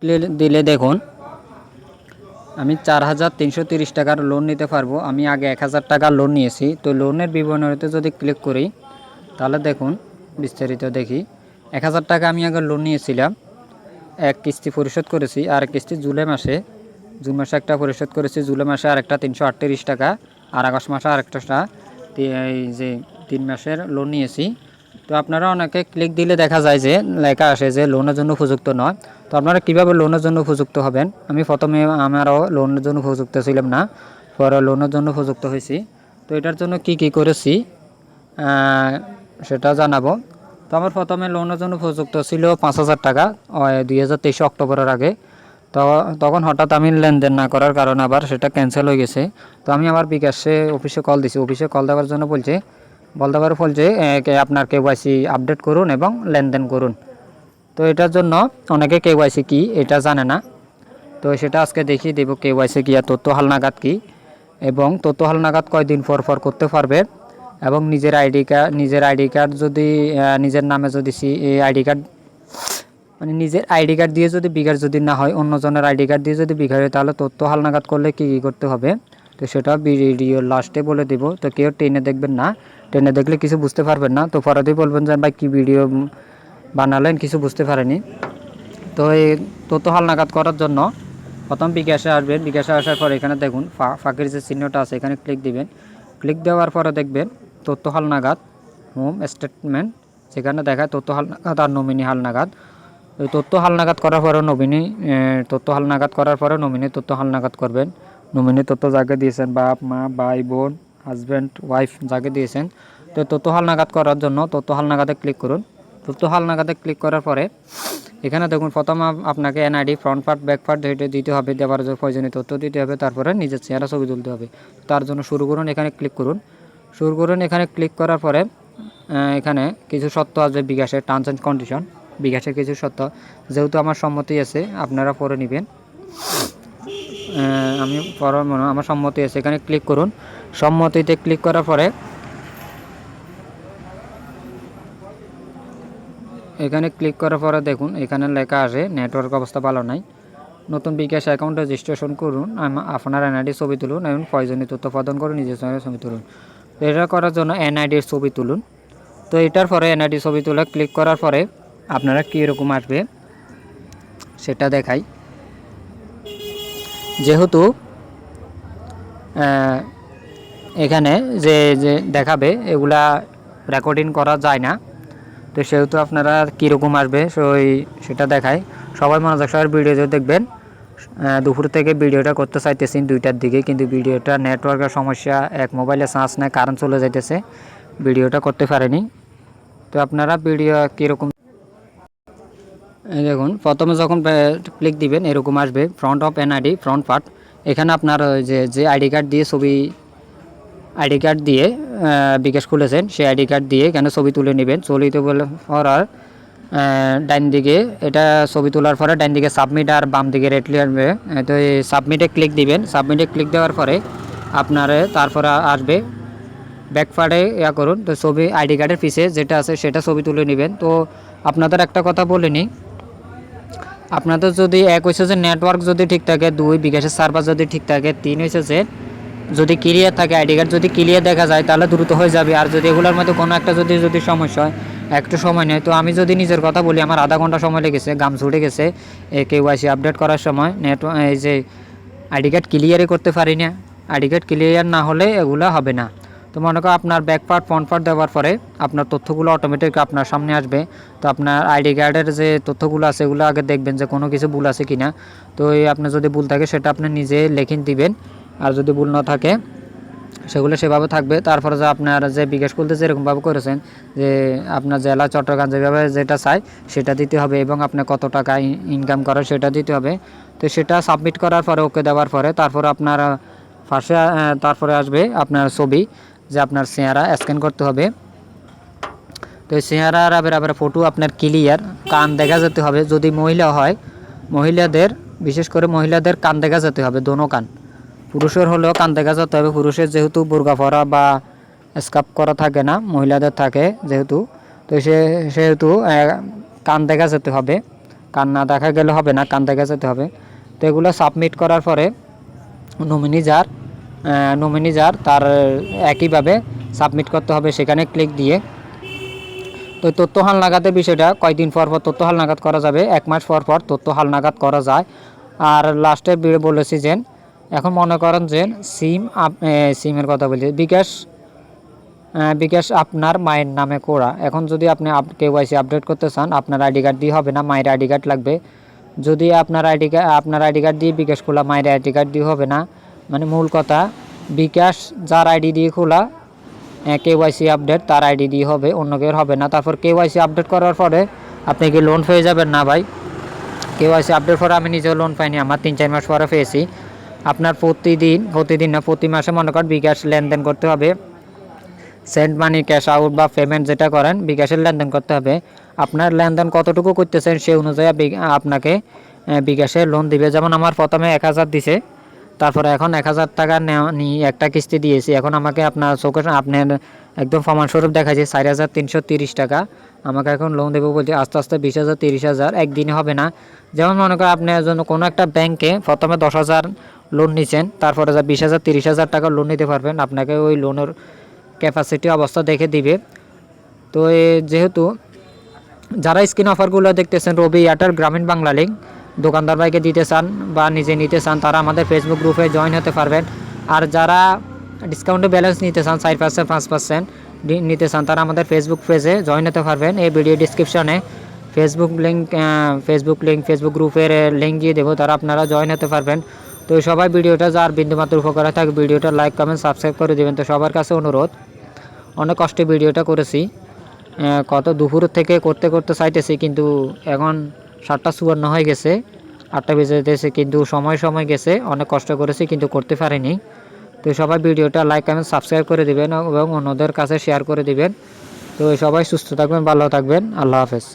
দিলে- দেখুন, আমি চার হাজার তিনশো তিরিশ টাকার লোন নিতে পারব। আমি আগে এক হাজার টাকার লোন নিয়েছি। তো লোনের বিবরণীতে যদি ক্লিক করি, তাহলে দেখুন, বিস্তারিত দেখি। এক হাজার টাকা আমি আগে লোন নিয়েছিলাম। এক কিস্তি পরিশোধ করেছি। আর এক কিস্তি জুলাই মাসে, জুন মাসে একটা পরিশোধ করেছি। জুলাই মাসে আরেকটা তিনশো আটত্রিশ টাকা। আর আগস্ট মাসে আরেকটা এই যে তিন মাসের লোন নিয়েছি। তো আপনারা অনেকে ক্লিক দিলে দেখা যায় যে, লেখা আসে যে লোনের জন্য উপযুক্ত নয়। তো আপনারা কীভাবে লোনের জন্য উপযুক্ত হবেন? আমি প্রথমে আমারও লোনের জন্য উপযুক্ত ছিলাম না পরে লোনের জন্য উপযুক্ত হয়েছি। তো এটার জন্য কি কি করেছি? সেটা জানাব। তো আমার প্রথমে লোনের জন্য উপযুক্ত ছিল পাঁচ হাজার টাকা দুই হাজার তেইশে অক্টোবরের আগে। তো তখন হঠাৎ আমি লেনদেন না করার কারণে আবার সেটা ক্যান্সেল হয়ে গেছে। তো আমি আমার বিকাশে অফিসে কল দিছি। অফিসে কল দেওয়ার জন্য বলছে পারে বলছে এ, কে- আপনার কেওয়াইসি আপডেট করুন এবং লেনদেন করুন। তো এটার জন্য অনেকে কেওয়াইসি কি এটা জানে না। তো সেটা আজকে দেখিয়ে দেবো কেওয়াইসি কি আর তথ্য হালনাগাদ কি এবং তথ্য হালনাগাদ কয়দিন পর পর করতে পারবে এবং নিজের আইডি কার্ড নিজের আইডি কার্ড যদি নিজের নামে যদি সি আইডি কার্ড মানে নিজের আইডি কার্ড দিয়ে যদি বিঘার যদি না হয়, অন্যজনের আইডি কার্ড দিয়ে যদি বিঘার হয়, তাহলে তথ্য হালনাগাদ করলে কী কী করতে হবে? তো সেটা ভিডিও লাস্টে বলে দিব। তো কেউ ট্রেনে দেখবেন না। ট্রেনে দেখলে কিছু বুঝতে পারবেন না। তো পরে বলবেন যে, ভাই, কী ভিডিও? বানালেন, কিছু বুঝতে পারেনি। তো এই তথ্য হালনাগাদ করার জন্য প্রথম বিকাশে আসবেন। বিকাশে আসার পর এখানে দেখুন ফাঁকির যে চিহ্নটা আছে, এখানে ক্লিক দিবেন। ক্লিক দেওয়ার পরে দেখবেন, তথ্য হালনাগাদ হোম স্টেটমেন্ট সেখানে দেখায় তথ্য হালনাগাদ আর নমিনি হালনাগাদ। ওই তথ্য হালনাগাদ করার পরে নমিনি তথ্য হালনাগাদ করার পরে নমিনি তথ্য হালনাগাদ করবেন। নমিনি তথ্য যাকে দিয়েছেন, বাপ, মা, ভাই, বোন হাজব্যান্ড ওয়াইফ যাকে দিয়েছেন। তো তথ্য হালনাগাদ করার জন্য তথ্য হালনাগাদে ক্লিক করুন। তথ্য হালনাগাদে ক্লিক করার পরে, এখানে দেখুন, প্রথম আপ- আপনাকে NID front part back part দিতে হবে, দেওয়ার জন্য প্রয়োজনীয় তথ্য দিতে হবে, তারপরে নিজের চেহারা ছবি তুলতে হবে। তার জন্য শুরু করুন, এখানে ক্লিক করুন। শুরু করুন, এখানে ক্লিক করার পরে এখানে কিছু সত্য আছে বিকাশের টার্মস অ্যান্ড কন্ডিশন বিকাশের কিছু সত্য। যেহেতু আমার সম্মতি আছে, আপনারা পরে নেবেন। আমি পরে মনে আমার সম্মতি আছে, এখানে ক্লিক করুন। সম্মতিতে ক্লিক করার পরে এখানে ক্লিক করার পরে দেখুন, এখানে লেখা আসে নেটওয়ার্ক অবস্থা ভালো নাই। নতুন বিকাশ অ্যাকাউন্ট রেজিস্ট্রেশন করুন আপনার এনআইডি ছবি তুলুন এবং প্রয়োজনীয় তথ্য প্রদান করুন নিজের সঙ্গে ছবি তুলুন। এটা করার জন্য এনআইডির ছবি তুলুন। তো এটার পরে এনআইডি ছবি তুলে ক্লিক করার পরে আপনারা কীরকম আসবে, সেটা দেখাই। যেহেতু এখানে যে যে দেখাবে, এগুলা রেকর্ডিং করা যায় না। তো সেহেতু আপনারা কীরকম আসবে ওই সেটা দেখায় সবাই মনোযোগ সবার ভিডিওতে দেখবেন। দুপুর থেকে ভিডিওটা করতে চাইতেছি দুইটার দিকে, কিন্তু ভিডিওটা নেটওয়ার্কের সমস্যা, এক মোবাইলে চার্জ নেয় কারেন্ট চলে যাইতেছে। ভিডিওটা করতে পারেনি। তো আপনারা ভিডিও কীরকম দেখুন, প্রথমে যখন ক্লিক দিবেন, এরকম আসবে। Front of NID front part এখানে আপনার ওই যে যে আইডি কার্ড দিয়ে ছবি আইডি কার্ড দিয়ে বিকাশ খুলেছেন। সেই আইডি কার্ড দিয়ে কেন ছবি তুলে নেবেন। ছবি তুলে পড়ার ডাইন দিকে, এটা ছবি তোলার পরে ডাইন দিকে সাবমিট আর বাম দিকে রেটলি আসবে তো এই সাবমিটে ক্লিক দিবেন। সাবমিটে ক্লিক দেওয়ার পরে আপনার তারপরে আসবে। ব্যাকপার্টে ইয়া করুন। তো ছবি, আইডি কার্ডের পিছে যেটা আছে সেটা ছবি তুলে নেবেন। তো আপনাদের একটা কথা বলে নিই। আপনাদের যদি এক হয়েছে যে নেটওয়ার্ক যদি ঠিক থাকে, দুই বিকাশের সার্ভার যদি ঠিক থাকে, তিন হয়েছে যে যদি ক্লিয়ার থাকে আইডি কার্ড যদি ক্লিয়ার দেখা যায়, তাহলে দ্রুত হয়ে যাবে। আর যদি এগুলোর মধ্যে কোনো একটা যদি যদি সমস্যা হয়, একটু সময় নেয়। তো আমি যদি নিজের কথা বলি, আমার আধা ঘণ্টা সময় লেগেছে গাম ছুটে গেছে এ কেওয়াইসি আপডেট করার সময়। নেট এই যে আইডি কার্ড ক্লিয়ারই করতে পারি না। আইডি কার্ড ক্লিয়ার না হলে এগুলো হবে না। তো মনে করো আপনার ব্যাক পার্ট ফ্রন্ট পার্ট দেওয়ার পরে আপনার তথ্যগুলো অটোমেটিক আপনার সামনে আসবে। তো আপনার আইডি কার্ডের যে তথ্যগুলো আছে, এগুলো আগে দেখবেন যে কোনো কিছু ভুল আছে কি না তো আপনার যদি ভুল থাকে, সেটা আপনি নিজে লেখিন দিবেন। আর যদি ভুল না থাকে সেগুলো সেভাবে থাকবে। তারপরে যে আপনার যে বিকাশ খুলতে যেরকমভাবে করেছেন যে আপনার জেলা চট্টগ্রাম যেভাবে যেটা চাই সেটা দিতে হবে এবং আপনি কত টাকা ইনকাম করেন সেটা দিতে হবে। তো সেটা সাবমিট করার পরে ওকে দেওয়ার পরে তারপরে আপনার আহ, তারপরে আসবে আপনার ছবি যে আপনার চেহারা স্ক্যান করতে হবে। তো চেহারার আবার আবার ফটো আপনার ক্লিয়ার কান দেখা যেতে হবে। যদি মহিলা হয় মহিলাদের বিশেষ করে মহিলাদের কান দেখা যেতে হবে দোনো কান। পুরুষের হলেও কান দেখা যেতে হবে। পুরুষের যেহেতু বোরকা পরা বা স্কাপ করা থাকে না, মহিলাদের থাকে যেহেতু, তো সে, সেহেতু কান দেখা যেতে হবে। কান না দেখা গেলে হবে না, কান দেখা যেতে হবে। তো এগুলো সাবমিট করার পরে নমিনি যার নমিনি যার, তার একইভাবে সাবমিট করতে হবে। সেখানে ক্লিক দিয়ে তো তথ্য হালনাগাদের বিষয়টা কয়দিন পর পর তথ্য হালনাগাদ করা যাবে? এক মাস পর পর তথ্য হালনাগাদ করা যায়। আর লাস্টে বলেছি যে এখন মনে করেন যে সিম আপ- সিমের কথা বলছি। বিকাশ বিকাশ আপনার মায়ের নামে করা। এখন যদি আপনি কেওয়াইসি আপডেট করতে চান, আপনার আইডি কার্ড দিয়ে হবে না, মায়ের আইডি কার্ড লাগবে। যদি আপনার আইডি কার্ড আপনার আইডি কার্ড দিয়ে বিকাশ খোলা, মায়ের আইডি কার্ড দিয়ে হবে না মানে মূল কথা, বিকাশ যার আইডি দিয়ে খোলা কেওয়াইসি আপডেট তার আইডি দিয়ে হবে অন্য কেউ হবে না। তারপর কেওয়াইসি আপডেট করার পরে আপনি কি লোন পেয়ে যাবেন? না ভাই। কেওয়াইসি আপডেট পরে আমি নিজেও লোন পাইনি, আমার তিন চার মাস পরে পেয়েছি। আপনার প্রতিদিন প্রতিদিন না, প্রতি মাসে মনে করেন বিকাশ লেনদেন করতে হবে। সেন্ড মানি ক্যাশ আউট বা পেমেন্ট যেটা করেন, বিকাশের লেনদেন করতে হবে। আপনার লেনদেন কতটুকু করতেছেন সেই অনুযায়ী আপনাকে বিকাশে লোন দিবে। যেমন আমার প্রথমে এক হাজার দিছে, তারপরে এখন এক হাজার টাকা নিয়ে একটা কিস্তি দিয়েছি। এখন আমাকে আপনার সামনে- আপনার একদম প্রমাণস্বরূপ দেখাচ্ছে চার হাজার তিনশো তিরিশ টাকা। আমাকে এখন লোন দেবো বলছে, আস্তে আস্তে বিশ হাজার, তিরিশ হাজার, একদিনে হবে না। যেমন মনে করেন আপনি জন্য কোনো একটা ব্যাংকে প্রথমে দশ হাজার লোন নিছেন, তারপরে যা বিশ হাজার, তিরিশ হাজার টাকা লোন নিতে পারবেন, আপনাকে ওই লোনের ক্যাপাসিটি অবস্থা দেখে দিবে। তো যেহেতু যারা স্ক্রিন অফারগুলো দেখতেছেন, রবি এয়ারটেল, গ্রামীণ বাংলা লিঙ্ক দোকানদার ভাইকে দিতে চান বা নিজে নিতে চান, তারা আমাদের ফেসবুক গ্রুপে জয়েন হতে পারবেন। আর যারা ডিসকাউন্টে ব্যালেন্স নিতে চান, চার পার্সেন্ট পাঁচ পার্সেন্ট নিতে চান, তারা আমাদের ফেসবুক পেজে জয়েন হতে পারবেন। এই ভিডিও ডিসক্রিপশনে Facebook link Facebook link Facebook গ্রুপের লিঙ্ক দিয়ে দেবো, তারা আপনারা জয়েন হতে পারবেন। তো সবাই ভিডিওটা যার বিন্দুমাত্র উপকার থাকে ভিডিওটা লাইক কমেন্ট সাবস্ক্রাইব করে দেবেন। তো সবার কাছে অনুরোধ, অনেক কষ্টে ভিডিওটা করেছি। কত দুপুর থেকে করতে করতে চাইতেছি, কিন্তু এখন সাতটা চুয়ান্ন হয়ে গেছে, আটটা বেজে যেতেছে কিন্তু সময় সময় গেছে, অনেক কষ্ট করেছি, কিন্তু করতে পারিনি। তো সবাই ভিডিওটা লাইক কমেন্ট সাবস্ক্রাইব করে দিবেন এবং অন্যদের কাছে শেয়ার করে দিবেন। তো সবাই সুস্থ থাকবেন, ভালো থাকবেন, আল্লাহ হাফেজ।